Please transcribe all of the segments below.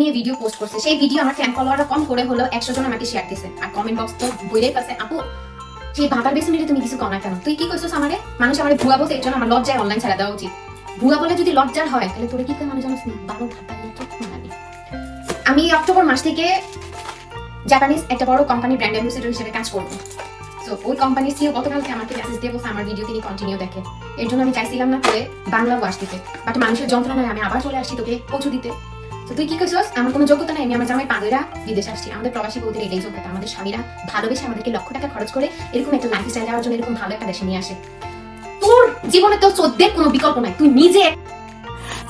নিয়ে video post করছে। সেই ভিডিও আমার ফ্যান ফলোয়াররা কম করে হলো একশো জন আমাকে শেয়ার দিছে আর কমেন্ট বক্স তো বইলেই পাচ্ছে আপু, সেই বাবার নিলে তুমি কিছু কম কেন তুই কি করছিস আমারে? মানুষ আমার ভুয়া বলছে এর জন্য আমার লজ্জায় অনলাইন ছাড়া দেওয়া উচিত। ভুয়া বলে যদি লজ্জার হয়, তাহলে তোরে কি করে মানুষ জানিস নি বারো ঘাটা। আমি অক্টোবর মাস থেকে জাপানিজ একটা বড় কোম্পানি ব্র্যান্ড অ্যাম্বাসেডর হিসেবে কাজ করব। তো ওই কোম্পানির সিও গতকালকে আমাকে মেসেজ দিয়ে বলছে, আমার ভিডিও তিনি কন্টিনিউ দেখে। এর জন্য আমি চাইছিলাম না করে বাংলা ওয়াশ দিতে। বাট মানুষের যন্ত্রণায় আমি আবার চলে আসছি তোকে পৌঁছে দিতে। তো তুই কি করছিস? আমার কোনো যোগ্যতা নাই, আমি আমার জামাই পাগেরা বিদেশ আসছি। আমাদের প্রবাসী বৌদির এটাই যোগ্যতা। আমাদের স্বামীরা ভালোবেসে আমাদেরকে লক্ষ টাকা খরচ করে এরকম একটা লাইফ স্টাইল দেওয়ার জন্য এরকম ভালো একটা দেশে নিয়ে আসে। তোর জীবনে তোর চোদ্দের কোনো বিকল্প নাই। তুই নিজে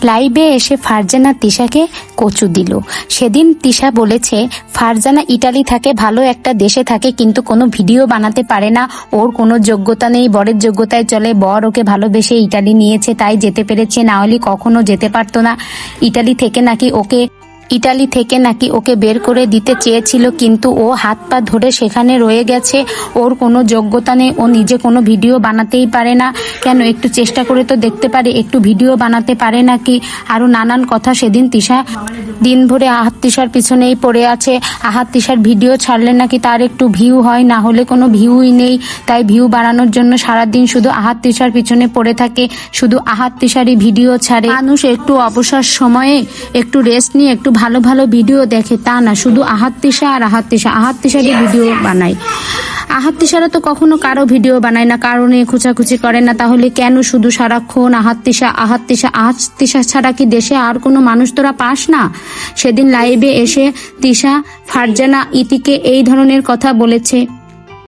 লাইভে এসে ফারজানা তিশাকে কচু দিল। সেদিন তিশা বলেছে, ফারজানা ইটালি থাকে, ভালো একটা দেশে থাকে, কিন্তু কোনো ভিডিও বানাতে পারে না। ওর কোনো যোগ্যতা নেই, বরের যোগ্যতায় চলে। বর ওকে ভালোবেসে ইটালি নিয়েছে, তাই যেতে পেরেছে, না হলে কখনো যেতে পারতো না। ইটালি থেকে নাকি ওকে ইটালি থেকে নাকি ওকে বের করে দিতে চেয়েছিল, কিন্তু ও হাত পা ধরে সেখানে রয়ে গেছে। ওর কোনো যোগ্যতা নেই, ও নিজে কোনো ভিডিও বানাতেই পারে না। কেন, একটু চেষ্টা করে তো দেখতে পারে, একটু ভিডিও বানাতে পারে নাকি? আরও নানান কথা সেদিন তিশা দিন ভরে আহাত তিশার পিছনেই পড়ে আছে। আহাত তিশার ভিডিও ছাড়লে নাকি তার একটু ভিউ হয়, না হলে কোনো ভিউই নেই। তাই ভিউ বাড়ানোর জন্য সারাদিন শুধু আহাত তিশার পিছনে পড়ে থাকে, শুধু আহাত তিশারই ভিডিও ছাড়ে। মানুষ একটু অবসর সময়ে একটু রেস্ট নিয়ে, একটু ভালো ভালো ভিডিও দেখে তা না, শুধু আহাত আর আহাত তিশা। তিশারই ভিডিও বানায় আহাত তিশারা তো কখনো কারও ভিডিও বানায় না, কারণে খুচাখুচি করে না। তাহলে কেন শুধু সারাক্ষণ আহাত তিশা, আহাত আহাত ছাড়া কি দেশে আর কোনো মানুষ তোরা পাস না? সেদিন লাইভে এসে তিশা, ফারজানা, ইতিকে এই ধরনের কথা বলেছে।